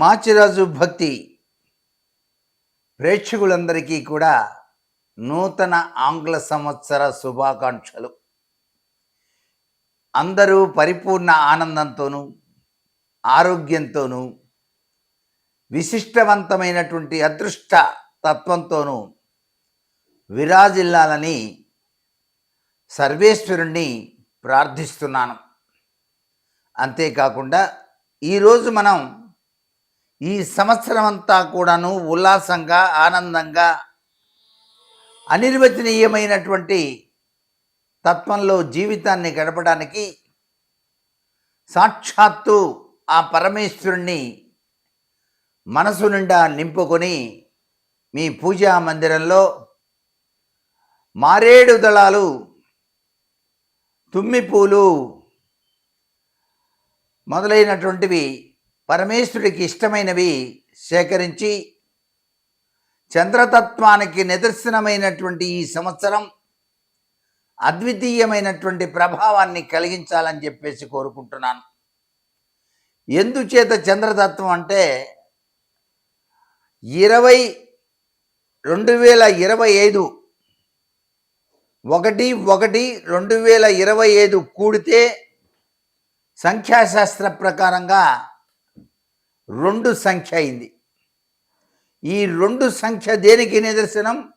మాచిరాజు భక్తి ప్రేక్షకులందరికీ కూడా నూతన ఆంగ్ల సంవత్సర శుభాకాంక్షలు. అందరూ పరిపూర్ణ ఆనందంతోనూ ఆరోగ్యంతోనూ విశిష్టవంతమైనటువంటి అదృష్ట తత్వంతోనూ విరాజిల్లాలని సర్వేశ్వరుణ్ణి ప్రార్థిస్తున్నాను. అంతేకాకుండా ఈరోజు మనం ఈ సంవత్సరం అంతా కూడాను ఉల్లాసంగా ఆనందంగా అనిర్వచనీయమైనటువంటి తత్వంలో జీవితాన్ని గడపడానికి సాక్షాత్తు ఆ పరమేశ్వరుణ్ణి మనసు నిండా నింపుకొని మీ పూజా మందిరంలో మారేడు దళాలు తుమ్మి పూలు మొదలైనటువంటివి పరమేశ్వరుడికి ఇష్టమైనవి సేకరించి చంద్రతత్వానికి నిదర్శనమైనటువంటి ఈ సంవత్సరం అద్వితీయమైనటువంటి ప్రభావాన్ని కలిగించాలని చెప్పేసి కోరుకుంటున్నాను. ఎందుచేత చంద్రతత్వం అంటే ఇరవై రెండు వేల ఇరవై ఐదు ఒకటి ఒకటి రెండు వేల ఇరవై ఐదు కూడితే సంఖ్యాశాస్త్ర ప్రకారంగా రెండు సంఖ్య అయింది. ఈ రెండు సంఖ్య దేనికి నిదర్శనం?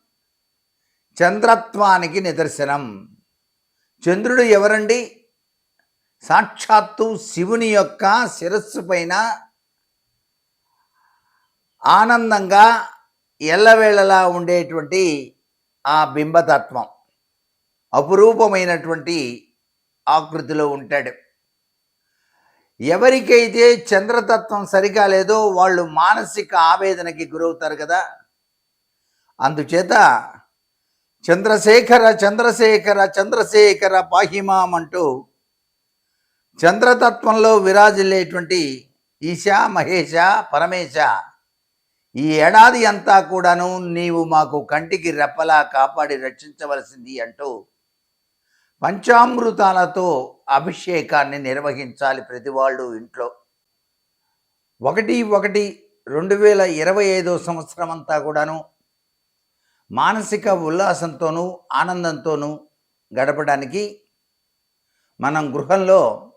చంద్రత్వానికి నిదర్శనం. చంద్రుడు ఎవరండి? సాక్షాత్తు శివుని యొక్క శిరస్సు పైన ఆనందంగా ఎల్లవేళలా ఉండేటువంటి ఆ బింబతత్వం అపురూపమైనటువంటి ఆకృతిలో ఉంటాడు. ఎవరికైతే చంద్రతత్వం సరిగా లేదో వాళ్ళు మానసిక ఆవేదనకి గురవుతారు కదా. అందుచేత చంద్రశేఖర చంద్రశేఖర చంద్రశేఖర పాహిమాం అంటూ చంద్రతత్వంలో విరాజిల్లేటువంటి ఈశా మహేష పరమేశ ఈ ఏడాది అంతా కూడాను నీవు మాకు కంటికి రెప్పలా కాపాడి రక్షించవలసింది అంటూ పంచామృతాలతో అభిషేకాన్ని నిర్వహించాలి ప్రతి వాళ్ళు ఇంట్లో. ఒకటి ఒకటి రెండు వేల ఇరవై ఐదో సంవత్సరం అంతా కూడాను మానసిక ఉల్లాసంతోనూ ఆనందంతోనూ గడపడానికి మనం గృహంలో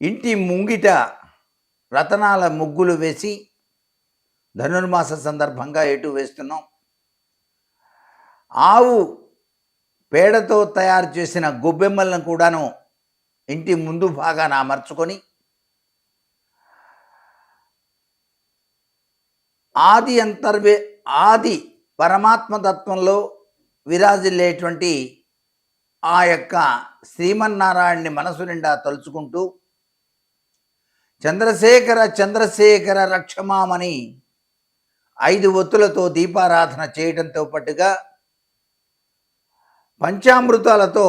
ఇంటి ముంగిట రతనాల ముగ్గులు వేసి ధనుర్మాస సందర్భంగా ఎటు వేస్తున్నాం? ఆవు పేడతో తయారు చేసిన గొబ్బెమ్మలను కూడాను ఇంటి ముందు భాగాన అమర్చుకొని ఆది అంతర్వే ఆది పరమాత్మ తత్వంలో విరాజిల్లేటువంటి ఆ యొక్క శ్రీమన్నారాయణ్ణి మనసు నిండా తలుచుకుంటూ చంద్రశేఖర చంద్రశేఖర రక్షమామని ఐదు ఒత్తులతో దీపారాధన చేయడంతో పాటుగా పంచామృతాలతో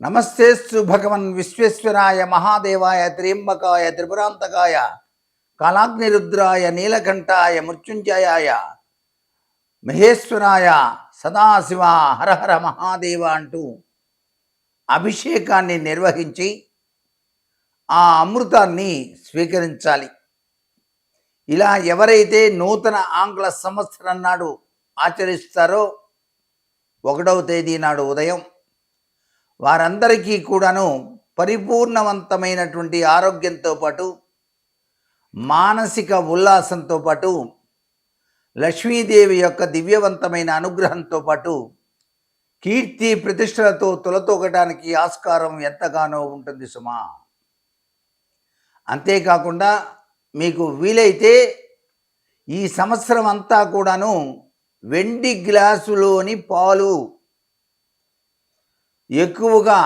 నమస్తేస్తు భగవన్ విశ్వేశ్వరాయ మహాదేవాయ త్రియంబకాయ త్రిపురాంతకాయ కాలాగ్నిరుద్రాయ నీలకంఠాయ మృత్యుంజయాయ మహేశ్వరాయ సదాశివ హరహర మహాదేవ అంటూ అభిషేకాన్ని నిర్వహించి ఆ అమృతాన్ని స్వీకరించాలి. ఇలా ఎవరైతే నూతన ఆంగ్ల సంవత్సరం నాడు ఆచరిస్తారో ఒకటవ తేదీ నాడు ఉదయం వారందరికీ కూడాను పరిపూర్ణవంతమైనటువంటి ఆరోగ్యంతో పాటు మానసిక ఉల్లాసంతో పాటు లక్ష్మీదేవి యొక్క దివ్యవంతమైన అనుగ్రహంతో పాటు కీర్తి ప్రతిష్టలతో తులతూగటానికి ఆస్కారం ఎంతగానో ఉంటుంది సుమా. అంతేకాకుండా మీకు వీలైతే ఈ సంవత్సరం అంతా కూడాను వెండి గ్లాసులోని పాలు. ఎక్కువగా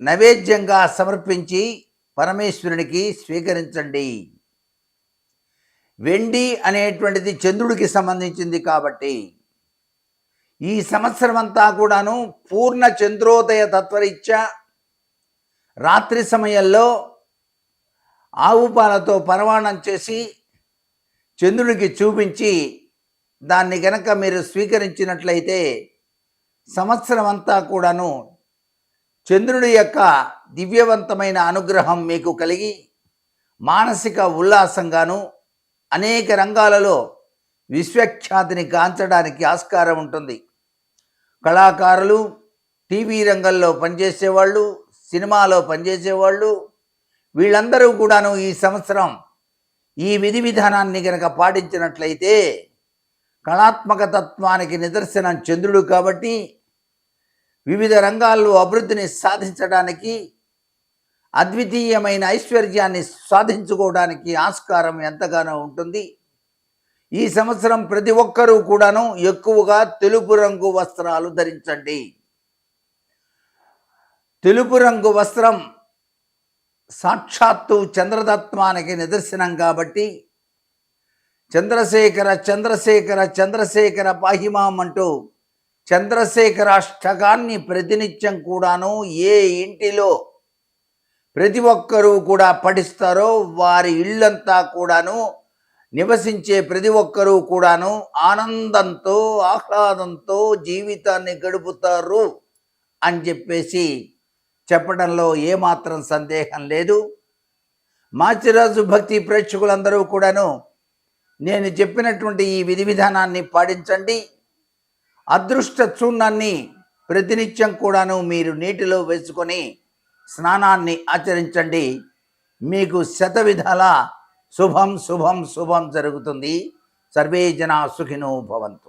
నైవేద్యంగా సమర్పించి పరమేశ్వరునికి స్వీకరించండి. వెండి అనేటువంటిది చంద్రుడికి సంబంధించింది కాబట్టి ఈ సంవత్సరం అంతా కూడాను పూర్ణ చంద్రోదయ తత్వరీత్యా రాత్రి సమయంలో ఆవు పాలతో పరమాణం చేసి చంద్రుడికి చూపించి దాన్ని గనక మీరు స్వీకరించినట్లయితే సంవత్సరం అంతా కూడాను చంద్రుడి యొక్క దివ్యవంతమైన అనుగ్రహం మీకు కలిగి మానసిక ఉల్లాసంగాను అనేక రంగాలలో విశ్వఖ్యాతిని గాంచడానికి ఆస్కారం ఉంటుంది. కళాకారులు టీవీ రంగంలో పనిచేసేవాళ్ళు సినిమాలో పనిచేసేవాళ్ళు వీళ్ళందరూ కూడాను ఈ సంవత్సరం ఈ విధి విధానాన్ని గనక పాటించినట్లయితే కళాత్మక తత్వానికి నిదర్శనం చంద్రుడు కాబట్టి వివిధ రంగాల్లో అభివృద్ధిని సాధించడానికి అద్వితీయమైన ఐశ్వర్యాన్ని సాధించుకోవడానికి ఆస్కారం ఎంతగానో ఉంటుంది. ఈ సంవత్సరం ప్రతి ఒక్కరూ కూడాను ఎక్కువగా తెలుపు రంగు వస్త్రాలు ధరించండి. తెలుపు రంగు వస్త్రం సాక్షాత్తు చంద్రతత్వానికి నిదర్శనం కాబట్టి చంద్రశేఖర చంద్రశేఖర చంద్రశేఖర పాహిమాం అంటూ చంద్రశేఖర అష్టకాన్ని ప్రతినిత్యం కూడాను ఏ ఇంటిలో ప్రతి ఒక్కరూ కూడా పఠిస్తారో వారి ఇళ్ళంతా కూడాను నివసించే ప్రతి ఒక్కరూ కూడాను ఆనందంతో ఆహ్లాదంతో జీవితాన్ని గడుపుతారు అని చెప్పేసి చెప్పడంలో ఏమాత్రం సందేహం లేదు. మాచిరాజు భక్తి ప్రేక్షకులందరూ కూడాను నేను చెప్పినటువంటి ఈ విధి విధానాన్ని పాటించండి. అదృష్ట చూర్ణాన్ని ప్రతినిత్యం కూడాను మీరు నీటిలో వేసుకొని స్నానాన్ని ఆచరించండి. మీకు శత విధాల శుభం శుభం శుభం జరుగుతుంది. సర్వే జనా సుఖినో భవంతు.